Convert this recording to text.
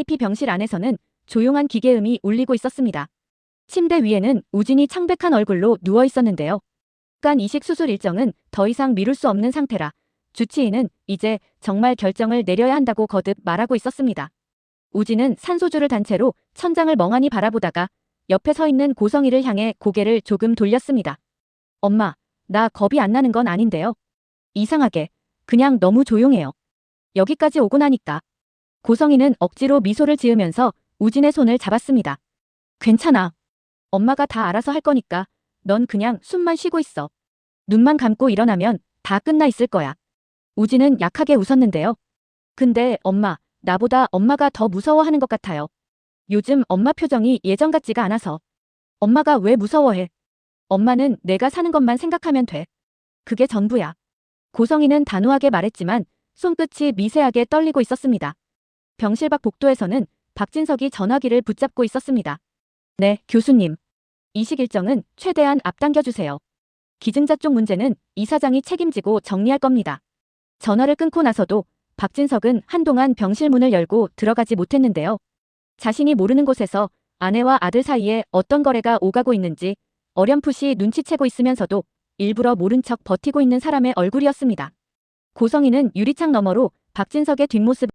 VIP 병실 안에서는 조용한 기계음이 울리고 있었습니다. 침대 위에는 우진이 창백한 얼굴로 누워 있었는데요. 간 이식 수술 일정은 더 이상 미룰 수 없는 상태라 주치의는 이제 정말 결정을 내려야 한다고 거듭 말하고 있었습니다. 우진은 산소줄을 단 채로 천장을 멍하니 바라보다가 옆에 서 있는 고성이를 향해 고개를 조금 돌렸습니다. 엄마, 나 겁이 안 나는 건 아닌데요. 이상하게 그냥 너무 조용해요. 여기까지 오고 나니까 고성이는 억지로 미소를 지으면서 우진의 손을 잡았습니다. 괜찮아. 엄마가 다 알아서 할 거니까 넌 그냥 숨만 쉬고 있어. 눈만 감고 일어나면 다 끝나 있을 거야. 우진은 약하게 웃었는데요. 근데 엄마, 나보다 엄마가 더 무서워하는 것 같아요. 요즘 엄마 표정이 예전 같지가 않아서. 엄마가 왜 무서워해? 엄마는 내가 사는 것만 생각하면 돼. 그게 전부야. 고성이는 단호하게 말했지만 손끝이 미세하게 떨리고 있었습니다. 병실 밖 복도에서는 박진석이 전화기를 붙잡고 있었습니다. 네, 교수님. 이식 일정은 최대한 앞당겨주세요. 기증자 쪽 문제는 이사장이 책임지고 정리할 겁니다. 전화를 끊고 나서도 박진석은 한동안 병실 문을 열고 들어가지 못했는데요. 자신이 모르는 곳에서 아내와 아들 사이에 어떤 거래가 오가고 있는지 어렴풋이 눈치채고 있으면서도 일부러 모른 척 버티고 있는 사람의 얼굴이었습니다. 고성이는 유리창 너머로 박진석의 뒷모습